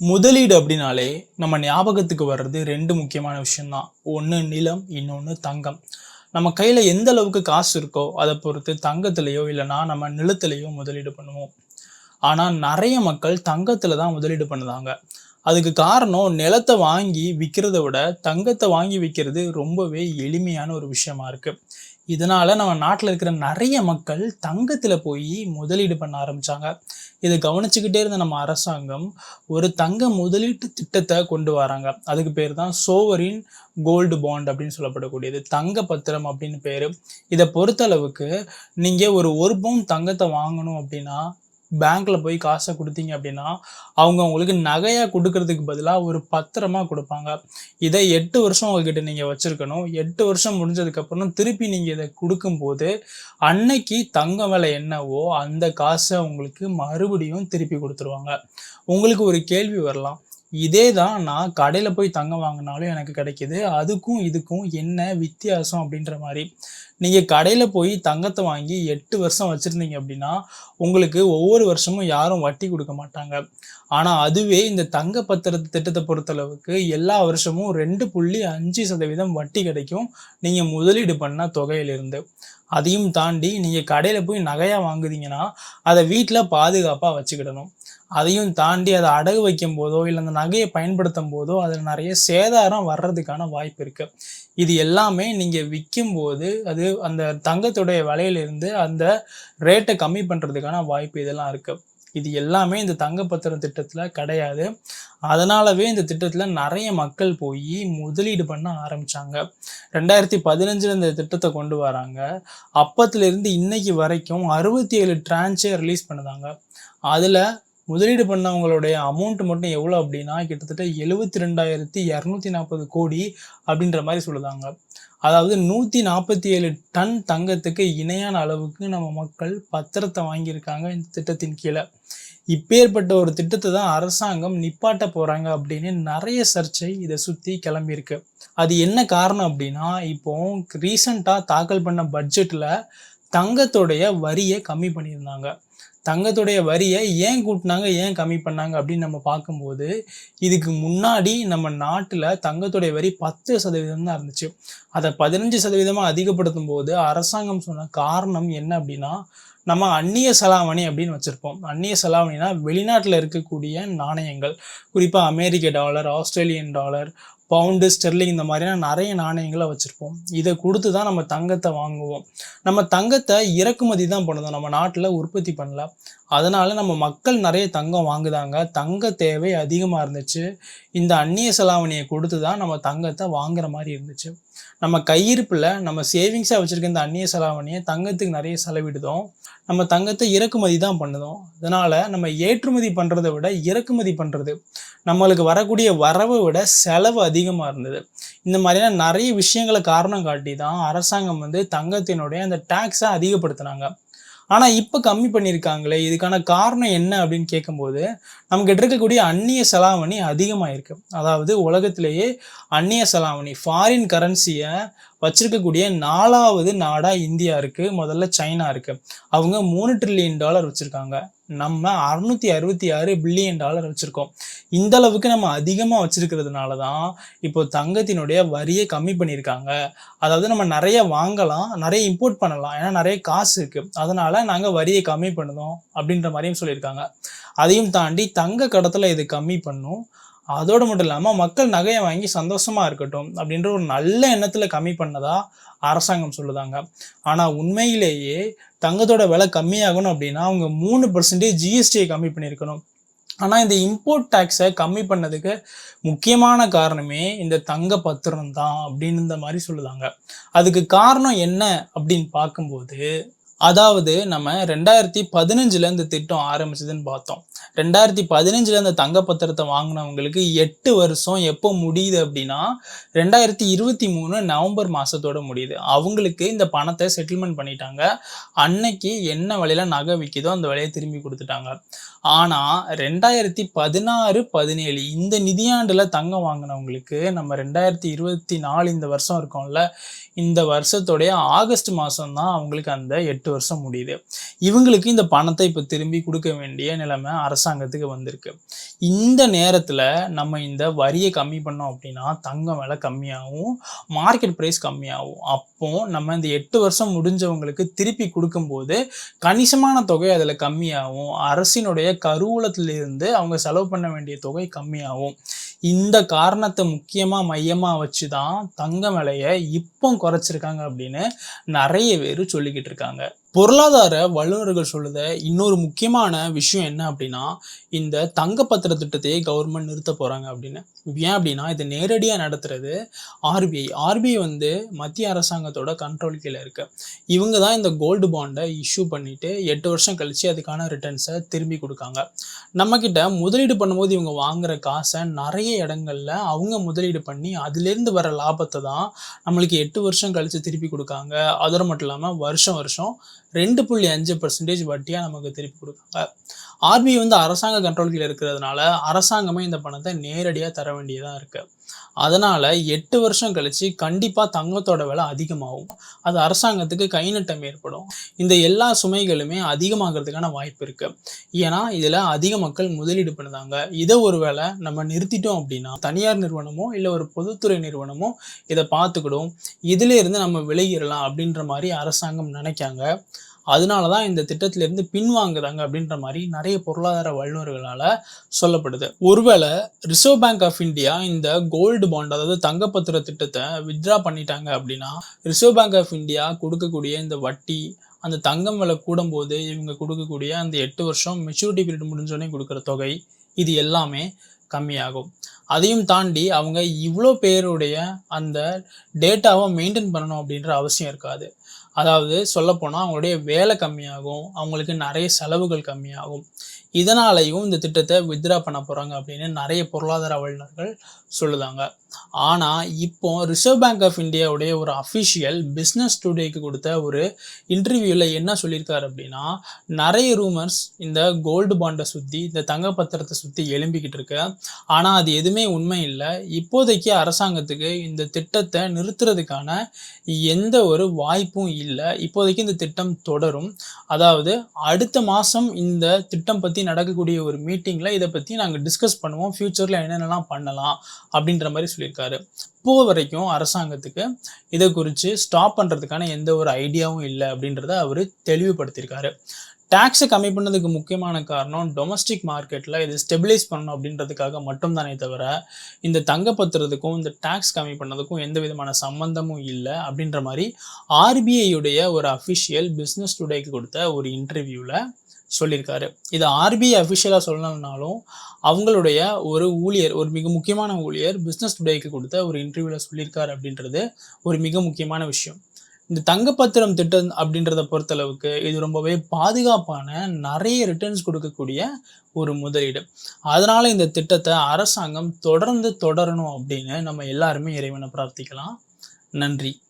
முதலீடு அப்படின்னாலே நம்ம ஞாபகத்துக்கு வர்றது ரெண்டு முக்கியமான விஷயம்தான். ஒன்று நிலம் இன்னொன்று தங்கம். நம்ம கையில் எந்த அளவுக்கு காசு இருக்கோ அதை பொறுத்து தங்கத்திலேயோ இல்லைனா நம்ம நிலத்திலேயோ முதலீடு பண்ணுவோம். ஆனால் நிறைய மக்கள் தங்கத்தில் தான் முதலீடு பண்ணுதாங்க. அதுக்கு காரணம் நிலத்தை வாங்கி விற்கிறத விட தங்கத்தை வாங்கி விற்கிறது ரொம்பவே எளிமையான ஒரு விஷயமா இருக்குது இதனால் நம்ம நாட்டில் இருக்கிற நிறைய மக்கள் தங்கத்தில் போய் முதலீடு பண்ண ஆரம்பித்தாங்க இதை கவனிச்சுக்கிட்டே இருந்த நம்ம அரசாங்கம் ஒரு தங்க முதலீட்டு திட்டத்தை கொண்டு வராங்க. அதுக்கு பேர் தான் சோவரின் கோல்டு பாண்ட் அப்படின்னு சொல்லப்படக்கூடியது. தங்க பத்திரம் அப்படின்னு பேர். இதை பொறுத்தளவுக்கு நீங்கள் ஒரு ஒரு பவுன் தங்கத்தை வாங்கணும் அப்படின்னா பேங்க்ல போய் காசை கொடுத்தீங்க அப்படின்னா அவங்க உங்களுக்கு நகையா கொடுக்கறதுக்கு பதிலாக ஒரு பத்திரமா கொடுப்பாங்க. இதை எட்டு வருஷம் உங்ககிட்ட நீங்க வச்சிருக்கணும். எட்டு வருஷம் முடிஞ்சதுக்கு அப்புறம் திருப்பி நீங்க இதை கொடுக்கும்போது அன்னைக்கு தங்க விலை என்னவோ அந்த காசை உங்களுக்கு மறுபடியும் திருப்பி கொடுத்துருவாங்க. உங்களுக்கு ஒரு கேள்வி வரலாம். இதே தான் நான் கடையில் போய் தங்கம் வாங்கினாலும் எனக்கு கிடைக்கிது. அதுக்கும் இதுக்கும் என்ன வித்தியாசம் அப்படின்ற மாதிரி. நீங்கள் கடையில் போய் தங்கத்தை வாங்கி எட்டு வருஷம் வச்சுருந்தீங்க அப்படின்னா உங்களுக்கு ஒவ்வொரு வருஷமும் யாரும் வட்டி கொடுக்க மாட்டாங்க. ஆனால் அதுவே இந்த தங்க பத்திர திட்டத்தை பொறுத்தளவுக்கு எல்லா வருஷமும் ரெண்டு புள்ளி அஞ்சு சதவீதம் வட்டி கிடைக்கும். நீங்கள் முதலீடு பண்ண தொகையிலிருந்து. அதையும் தாண்டி நீங்கள் கடையில் போய் நகையாக வாங்குதீங்கன்னா அதை வீட்டில் பாதுகாப்பாக வச்சுக்கிடணும். அதையும் தாண்டி அதை அடகு வைக்கும் போதோ இல்லை அந்த நகையை பயன்படுத்தும் போதோ அதில் நிறைய சேதாரம் வர்றதுக்கான வாய்ப்பு இருக்கு. இது எல்லாமே நீங்கள் விற்கும் போது அது அந்த தங்கத்துடைய விலையிலிருந்து அந்த ரேட்டை கம்மி பண்ணுறதுக்கான வாய்ப்பு இதெல்லாம் இருக்கு. இது எல்லாமே இந்த தங்க பத்திரம் திட்டத்தில் கிடையாது. அதனாலவே இந்த திட்டத்தில் நிறைய மக்கள் போய் முதலீடு பண்ண ஆரம்பிச்சாங்க. ரெண்டாயிரத்தி பதினஞ்சில் இந்த திட்டத்தை கொண்டு வராங்க. அப்பத்துலேருந்து இன்னைக்கு வரைக்கும் அறுபத்தி ஏழு டிரான்ச்சே ரிலீஸ் பண்ணுதாங்க. அதில் முதலீடு பண்ணவங்களுடைய அமௌண்ட் மட்டும் எவ்வளோ அப்படின்னா கிட்டத்தட்ட எழுபத்தி ரெண்டாயிரத்தி இரநூத்தி நாற்பது கோடி அப்படின்ற மாதிரி சொல்லுதாங்க. அதாவது நூற்றி நாற்பத்தி ஏழு டன் தங்கத்துக்கு இணையான அளவுக்கு நம்ம மக்கள் பத்திரத்தை வாங்கியிருக்காங்க இந்த திட்டத்தின் கீழே. இப்பேற்பட்ட ஒரு திட்டத்தை தான் அரசாங்கம் நிப்பாட்ட போகிறாங்க அப்படின்னு நிறைய சர்ச்சை இதை சுற்றி கிளம்பியிருக்கு. அது என்ன காரணம் அப்படின்னா இப்போ ரீசண்டாக தாக்கல் பண்ண பட்ஜெட்டில் தங்கத்தோடைய வரியை கம்மி பண்ணியிருந்தாங்க. தங்கத்துடைய வரியை ஏன் கூட்டினாங்க ஏன் கம்மி பண்ணாங்க அப்படின்னு நம்ம பார்க்கும்போது இதுக்கு முன்னாடி நம்ம நாட்டில் தங்கத்துடைய வரி பத்து சதவீதம் தான் இருந்துச்சு. அதை பதினஞ்சு சதவீதமாக அதிகப்படுத்தும் போது அரசாங்கம் சொன்ன காரணம் என்ன அப்படின்னா நம்ம அந்நிய செலாவணி அப்படின்னு வச்சுருப்போம். அந்நிய செலாவணினா வெளிநாட்டில் இருக்கக்கூடிய நாணயங்கள். குறிப்பாக அமெரிக்க dollar Australian dollar pound sterling இந்த மாதிரியான நிறைய நாணயங்களை வச்சுருப்போம். இதை கொடுத்து தான் நம்ம தங்கத்தை வாங்குவோம். நம்ம தங்கத்தை இறக்குமதி தான் பண்ணுதோம். நம்ம நாட்டில் உற்பத்தி பண்ணல. அதனால் நம்ம மக்கள் நிறைய தங்கம் வாங்குதாங்க. தங்க தேவை அதிகமாக இருந்துச்சு. இந்த அந்நிய செலாவணியை கொடுத்து தான் நம்ம தங்கத்தை வாங்குற மாதிரி இருந்துச்சு. நம்ம கையிருப்பில் நம்ம சேவிங்ஸாக வச்சுருக்க இந்த அந்நிய செலாவணியை தங்கத்துக்கு நிறைய செலவிடுதோம். நம்ம தங்கத்தை இறக்குமதி தான் பண்ணுதோம். அதனால் நம்ம ஏற்றுமதி பண்ணுறதை விட இறக்குமதி பண்ணுறது நம்மளுக்கு வரக்கூடிய வரவை விட செலவு அதிகமாக இருந்தது. இந்த மாதிரியான நிறைய விஷயங்களை காரணம் காட்டி தான் அரசாங்கம் வந்து தங்கத்தினுடைய அந்த டேக்ஸை அதிகப்படுத்தினாங்க. ஆனால் இப்போ கம்மி பண்ணியிருக்காங்களே இதுக்கான காரணம் என்ன அப்படின்னு கேட்கும்போது நம்மகிட்ட இருக்கக்கூடிய அந்நிய செலாவணி அதிகமாக இருக்குது அதாவது உலகத்திலேயே அந்நிய செலாவணி ஃபாரின் கரன்சியை வச்சிருக்கக்கூடிய நாலாவது நாடாக இந்தியா இருக்குது முதல்ல சைனா இருக்குது அவங்க மூணு ட்ரில்லியன் டாலர் வச்சுருக்காங்க. நம்ம அறுநூத்தி அறுபத்தி ஆறு பில்லியன் டாலர் வச்சுருக்கோம். இந்த அளவுக்கு நம்ம அதிகமாக வச்சுருக்கிறதுனால தான் இப்போ தங்கத்தினுடைய வரியை கம்மி பண்ணியிருக்காங்க. அதாவது நம்ம நிறைய வாங்கலாம் நிறைய இம்போர்ட் பண்ணலாம். ஏன்னா நிறைய காசு இருக்குது அதனால் நாங்கள் வரியை கம்மி பண்ணுதோம் அப்படின்ற மாதிரியும் சொல்லியிருக்காங்க. அதையும் தாண்டி தங்க கடத்தில் இது கம்மி பண்ணும். அதோடு மட்டும் இல்லாமல் மக்கள் நகையை வாங்கி சந்தோஷமாக இருக்கட்டும் அப்படின்ற ஒரு நல்ல எண்ணத்தில் கம்மி பண்ணதா அரசாங்கம் சொல்லுதாங்க. ஆனால் உண்மையிலேயே தங்கத்தோட விலை கம்மியாகணும் அப்படின்னா அவங்க மூணு பர்சன்டேஜ் ஜிஎஸ்டியை கம்மி பண்ணியிருக்கணும். ஆனால் இந்த இம்போர்ட் டேக்ஸை கம்மி பண்ணதுக்கு முக்கியமான காரணமே இந்த தங்க பத்திரம் தான் அப்படின்னு இந்த மாதிரி சொல்லுதாங்க. அதுக்கு காரணம் என்ன அப்படின்னு பார்க்கும்போது அதாவது நம்ம ரெண்டாயிரத்தி பதினஞ்சில் இந்த திட்டம் ஆரம்பிச்சதுன்னு பார்த்தோம். ரெண்டாயிரத்தி பதினஞ்சுல அந்த தங்க பத்திரத்தை வாங்கினவங்களுக்கு எட்டு வருஷம் எப்போ முடியுது அப்படின்னா ரெண்டாயிரத்தி இருபத்தி மூணு நவம்பர் மாசத்தோட முடியுது. அவங்களுக்கு இந்த பணத்தை செட்டில்மெண்ட் பண்ணிட்டாங்க. அன்னைக்கு என்ன வழியில நகை விற்கிதோ அந்த விலையை திரும்பி கொடுத்துட்டாங்க. ஆனா ரெண்டாயிரத்தி பதினாறு பதினேழு இந்த நிதியாண்டுல தங்கம் வாங்கினவங்களுக்கு நம்ம ரெண்டாயிரத்தி இருபத்தி நாலு இந்த வருஷம் இருக்கோம்ல இந்த வருஷத்துடைய ஆகஸ்ட் மாதம் தான் அவங்களுக்கு அந்த எட்டு வருஷம் முடியுது. இவங்களுக்கு இந்த பணத்தை இப்போ திரும்பி கொடுக்க வேண்டிய நிலைமை அரசு அரசாங்கத்துக்கு வந்திருக்கு. இந்த நேரத்தில் நம்ம இந்த வரியை கம்மி பண்ணோம் அப்படின்னா தங்கம் விலை கம்மியாகும் மார்க்கெட் ப்ரைஸ் கம்மியாகும். அப்போ நம்ம இந்த எட்டு வருஷம் முடிஞ்சவங்களுக்கு திருப்பி கொடுக்கும்போது கணிசமான தொகை அதில் கம்மியாகும். அரசினுடைய கருவூலத்திலிருந்து அவங்க செலவு பண்ண வேண்டிய தொகை கம்மியாகும். இந்த காரணத்தை முக்கியமாக மையமாக வச்சு தான் தங்க விலையை இப்போ குறைச்சிருக்காங்க அப்படின்னு நிறைய பேர் சொல்லிக்கிட்டு இருக்காங்க. பொருளாதார வல்லுநர்கள் சொல்லுத இன்னொரு முக்கியமான விஷயம் என்ன அப்படின்னா இந்த தங்க பத்திர திட்டத்தையே கவர்மெண்ட் நிறுத்த போறாங்க அப்படின்னு. ஏன் அப்படின்னா இது நேரடியாக நடத்துறது ஆர்பிஐ ஆர்பிஐ வந்து மத்திய அரசாங்கத்தோட கண்ட்ரோல் கீழே இருக்கு. இவங்க தான் இந்த கோல்டு பாண்டை இஷ்யூ பண்ணிட்டு எட்டு வருஷம் கழிச்சு அதுக்கான ரிட்டர்ன்ஸை திரும்பி கொடுக்காங்க. நம்ம கிட்ட முதலீடு பண்ணும்போது இவங்க வாங்குற காசை நிறைய இடங்கள்ல அவங்க முதலீடு பண்ணி அதுலேருந்து வர லாபத்தை தான் நம்மளுக்கு எட்டு வருஷம் கழிச்சு திருப்பி கொடுக்காங்க. அதோட மட்டும் இல்லாமல் வருஷம் வருஷம் ரெண்டு புள்ளி அஞ்சு பர்சன்டேஜ் வட்டியாக நமக்கு திருப்பி கொடுக்காங்க ஆர்பிஐ வந்து அரசாங்க கண்ட்ரோல் கீழே இருக்கிறதுனால அரசாங்கமே இந்த பணத்தை நேரடியாக தர வேண்டியதாக இருக்குது அதனால எட்டு வருஷம் கழிச்சு கண்டிப்பாக தங்கத்தோட விலை அதிகமாகும். அது அரசாங்கத்துக்கு கை நட்டம் ஏற்படும். இந்த எல்லா சுமைகளுமே அதிகமாகிறதுக்கான வாய்ப்பு இருக்கு. ஏன்னா இதில் அதிக மக்கள் முதலீடு பண்ணுதாங்க இதை ஒருவேளை நம்ம நிறுத்திட்டோம் அப்படின்னா தனியார் நிறுவனமோ இல்லை ஒரு பொதுத்துறை நிறுவனமோ இதை பார்த்துக்கிடும். இதுல இருந்து நம்ம விலகிடலாம் அப்படின்ற மாதிரி அரசாங்கம் நினைக்காங்க. அதனால தான் இந்த திட்டத்திலிருந்து பின்வாங்குறாங்க அப்படின்ற மாதிரி நிறைய பொருளாதார வல்லுநர்களால் சொல்லப்படுது. ஒருவேளை ரிசர்வ் பேங்க் ஆஃப் இந்தியா இந்த கோல்டு பாண்ட் அதாவது தங்கப்பத்திர திட்டத்தை வித்ட்ரா பண்ணிட்டாங்க அப்படின்னா ரிசர்வ் பேங்க் ஆஃப் இந்தியா கொடுக்கக்கூடிய இந்த வட்டி அந்த தங்கம் விலை கூடும்போது இவங்க கொடுக்கக்கூடிய அந்த எட்டு வருஷம் மெச்சூரிட்டி பீரியட் முடிஞ்சோடனே கொடுக்குற தொகை இது எல்லாமே கம்மியாகும். அதையும் தாண்டி அவங்க இவ்வளோ பேருடைய அந்த டேட்டாவை மெயின்டைன் பண்ணணும் அப்படின்ற அவசியம் இருக்காது. அதாவது சொல்லப்போனால் அவங்களுடைய வேலை கம்மியாகும் அவங்களுக்கு நிறைய செலவுகள் கம்மியாகும். இதனாலையும் இந்த திட்டத்தை வித்ரா பண்ண போகிறாங்க அப்படின்னு நிறைய பொருளாதார வல்லுநர்கள் சொல்லுதாங்க. ஆனால் இப்போ ரிசர்வ் பேங்க் ஆஃப் இந்தியாவுடைய ஒரு அஃபிஷியல் பிஸ்னஸ் டுடேக்கு கொடுத்த ஒரு இன்டர்வியூவில் என்ன சொல்லியிருக்காரு அப்படின்னா நிறைய ரூமர்ஸ் இந்த கோல்டு பாண்டை சுற்றி இந்த தங்க பத்திரத்தை சுற்றி எழும்பிக்கிட்டு இருக்கு. ஆனால் அது எதுவுமே உண்மை இல்லை. இப்போதைக்கு அரசாங்கத்துக்கு இந்த திட்டத்தை நிறுத்துறதுக்கான எந்த ஒரு வாய்ப்பும் இல்லை. இப்போதைக்கு இந்த திட்டம் தொடரும். அதாவது அடுத்த மாதம் இந்த திட்டம் பற்றி நடக்கக்கூடிய ஒரு மீட்டிங்கில் இதை பற்றி நாங்கள் டிஸ்கஸ் பண்ணுவோம். ஃப்யூச்சரில் என்னென்னலாம் பண்ணலாம் அப்படின்ற மாதிரி சொல்லியிருக்காரு. இப்போ வரைக்கும் அரசாங்கத்துக்கு இதை குறித்து ஸ்டாப் பண்ணுறதுக்கான எந்த ஒரு ஐடியாவும் இல்லை அப்படின்றத அவர் தெளிவுபடுத்தியிருக்காரு. டேக்ஸை கம்மி பண்ணதுக்கு முக்கியமான காரணம் டொமஸ்டிக் மார்க்கெட்டில் இது ஸ்டெபிலைஸ் பண்ணணும் அப்படின்றதுக்காக மட்டும்தானே தவிர இந்த தங்கப்பத்திரத்துக்கும் இந்த டேக்ஸ் கம்மி பண்ணதுக்கும் எந்த விதமான சம்பந்தமும் இல்லை அப்படின்ற மாதிரி ஆர்பிஐயுடைய ஒரு அஃபிஷியல் பிஸ்னஸ் டுடேக்கு கொடுத்த ஒரு இன்டர்வியூவில் சொல்லியிருக்காரு. இது ஆர்பிஐ அஃபிஷியலாக சொல்லணும்னாலும் அவங்களுடைய ஒரு ஊழியர் ஒரு மிக முக்கியமான ஊழியர் பிஸ்னஸ் டுடேக்கு கொடுத்த ஒரு இன்டர்வியூவில் சொல்லியிருக்காரு அப்படின்றது ஒரு மிக முக்கியமான விஷயம். இந்த தங்கப்பத்திரம் திட்டம் அப்படின்றத பொறுத்தளவுக்கு இது ரொம்பவே பாதுகாப்பான நிறைய ரிட்டர்ன்ஸ் கொடுக்கக்கூடிய ஒரு முதலீடு. அதனால இந்த திட்டத்தை அரசாங்கம் தொடர்ந்து தொடரணும் அப்படின்னு நம்ம எல்லாருமே இறைவனை பிரார்த்திக்கலாம். நன்றி.